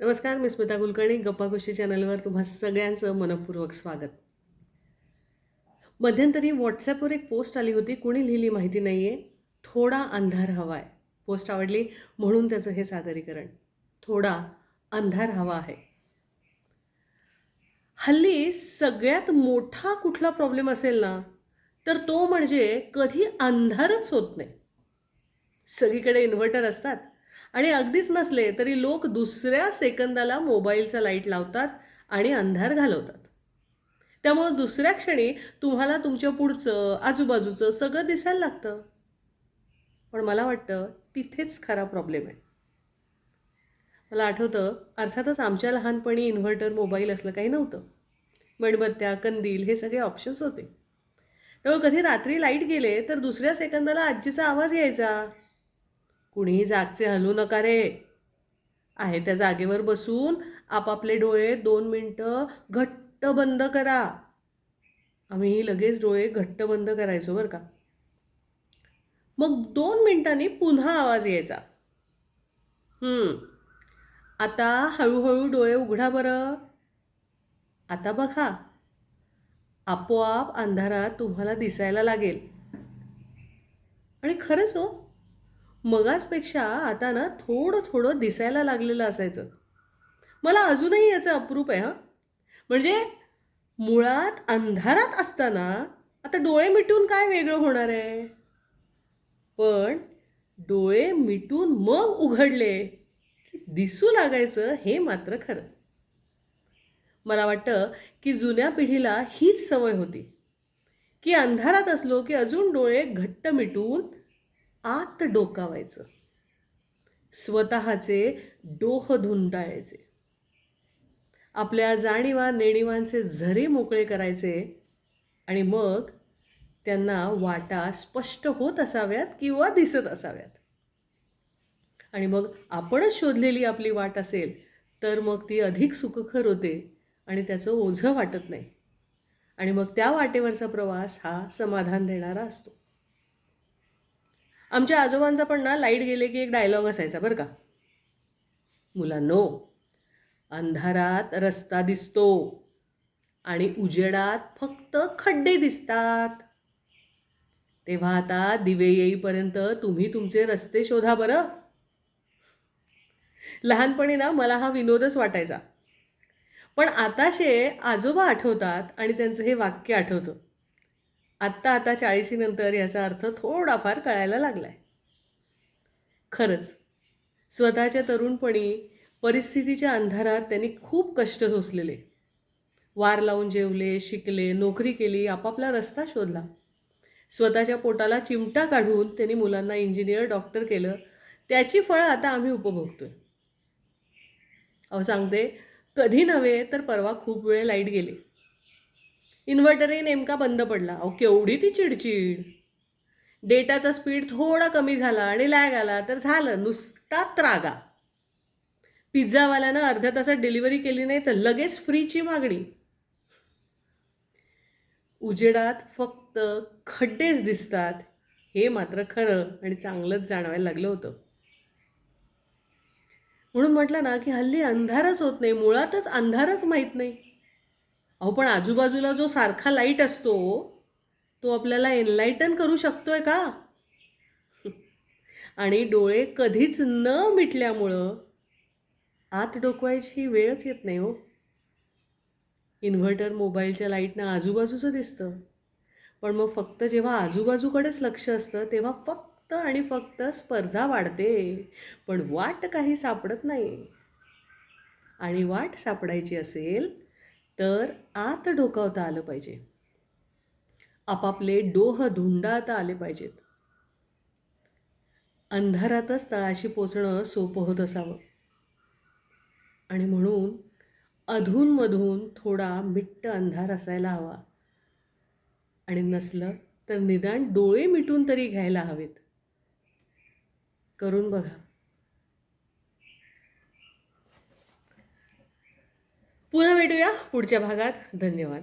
नमस्कार मी स्मिता कुलकर्णी गप्पा गोष्टी चॅनलवर तुम्हा सगळ्यांचं मनपूर्वक स्वागत. मध्यंतरी व्हॉट्सॲपवर एक पोस्ट आली होती कुणी लिहिली माहिती नाही आहे थोडा अंधार हवा आहे पोस्ट आवडली म्हणून त्याचं हे सादरीकरण. थोडा अंधार हवा आहे. हल्ली सगळ्यात मोठा कुठला प्रॉब्लेम असेल ना तर तो म्हणजे कधी अंधारच होत नाही. सगळीकडे इन्व्हर्टर असतात. आणि अगदीच नसले तरी लोक दुसऱ्या सेकंदाला मोबाईलचा लाइट लावतात आणि अंधार घालवतात. त्यामुळं दुसऱ्या क्षणी तुम्हाला तुमच्या पुढचं आजूबाजूचं सगळं दिसायला लागतं. पण मला वाटतं तिथेच खरा प्रॉब्लेम आहे. मला आठवतं अर्थातच आमच्या लहानपणी इन्व्हर्टर मोबाईल असलं काही नव्हतं. मेणबत्त्या कंदील हे सगळे ऑप्शन्स होते. त्यामुळे कधी रात्री लाइट गेले तर दुसऱ्या सेकंदाला आजीचा आवाज यायचा. कुणीही जागचे हलू नका रे. आहे त्या जागेवर बसून आपापले डोळे दोन मिनटं घट्ट बंद करा. आम्ही लगेच डोळे घट्ट बंद करायचो बरं का. मग दोन मिनिटांनी पुन्हा आवाज यायचा. आता हळूहळू डोळे उघडा बरं. आता बघा. आपोआप अंधारात तुम्हाला दिसायला लागेल. आणि खरंच हो मगाचपेक्षा आता ना थोडं थोडं दिसायला लागलेलं असायचं. मला अजूनही याचं अप्रूप आहे हां. म्हणजे मुळात अंधारात असताना आता डोळे मिटून काय वेगळं होणार आहे? पण डोळे मिटून मग उघडले की दिसू लागायचं हे मात्र खरं. मला वाटतं की जुन्या पिढीला हीच सवय होती. की अंधारात असलो की अजून डोळे घट्ट मिटून आत डोकावायचं. स्वतःचे डोह धुंडाळायचे आपल्या जाणीवा नेणिवांचे झरे मोकळे करायचे आणि मग त्यांना वाटा स्पष्ट होत असाव्यात किंवा दिसत असाव्यात. आणि मग आपणच शोधलेली आपली वाट असेल तर मग ती अधिक सुखकर होते आणि त्याचं ओझं वाटत नाही. आणि मग त्या वाटेवरचा प्रवास हा समाधान देणारा असतो. आमच्या आजोबांचा पण ना लाइट गेले की एक डायलॉग असायचा बरं का. मुलांनो अंधारात रस्ता दिसतो आणि उजेडात फक्त खड्डे दिसतात. तेव्हा आता दिवे येईपर्यंत तुम्ही तुमचे रस्ते शोधा बरं. लहानपणी ना मला हा विनोदच वाटायचा. पण आताशे आजोबा आठवतात आणि त्यांचं हे वाक्य आठवतं. आत्ता आता चाळीसीनंतर याचा अर्थ थोडाफार कळायला लागला आहे खरंच स्वतःच्या तरुणपणी परिस्थितीच्या अंधारात त्यांनी खूप कष्ट सोसलेले. वार लावून जेवले शिकले नोकरी केली आपापला रस्ता शोधला. स्वतःच्या पोटाला चिमटा काढून त्यांनी मुलांना इंजिनियर डॉक्टर केलं. त्याची फळं आता आम्ही उपभोगतोय. अहो सांगते कधी नव्हे तर परवा खूप वेळ लाइट गेली. इन्व्हर्टरही नेमका बंद पडला. अहो केवढी ती चिडचिड. डेटाचा स्पीड थोडा कमी झाला आणि लॅग आला तर झालं नुसता त्रागा. पिझ्झावाल्यानं अर्ध्या तासात डिलिव्हरी केली नाही तर लगेच फ्रीची मागणी. उजेडात फक्त खड्डेच दिसतात. हे मात्र खरं आणि चांगलंच जाणवायला लागलं होतं. म्हणून म्हटलं ना की हल्ली अंधारच होत नाही मुळातच अंधारच माहीत नाही. अहो पण आजूबाजूला जो सारखा लाइट असतो तो आपल्याला एनलाइटन करू शकतो आहे का? आणि डोळे कधीच न मिटल्यामुळं आत डोकवायची वेळच येत नाही हो. इन्व्हर्टर मोबाईलच्या लाईटनं आजूबाजूचं दिसतं. पण मग फक्त जेव्हा आजूबाजूकडेच लक्ष असतं तेव्हा फक्त आणि फक्त स्पर्धा वाढते. पण वाट काही सापडत नाही. आणि वाट सापडायची असेल तर आत डोकावता आलं पाहिजे. आपापले डोह धुंडाळता आले पाहिजेत. अंधारातच तळाशी पोचणं सोपं होत असावं. आणि म्हणून अधूनमधून थोडा मिट्ट अंधार असायला हवा. आणि नसलं तर निदान डोळे मिटून तरी घ्यायला हवेत. करून बघा. पुन्हा भेटूया पुढच्या भागात. धन्यवाद.